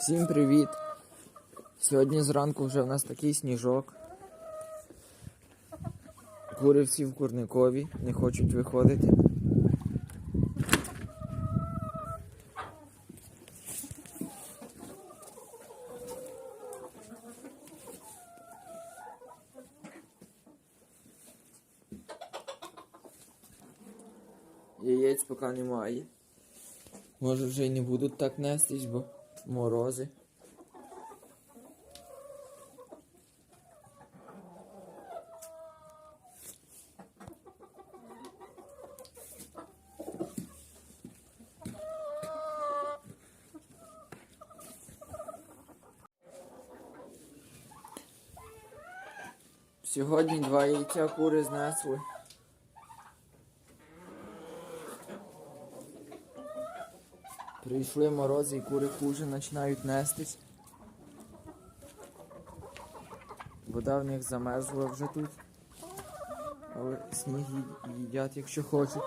Всім привіт! Сьогодні зранку вже в нас такий сніжок. Кури всі в курникові, не хочуть виходити. Яєць поки немає. Може вже й не будуть так нестись, бо морози. Сьогодні два яйця кури знесли. Прийшли морози і кури хуже починають нестись. Вода в них замерзла вже тут. Але сніг їдять, якщо хочуть.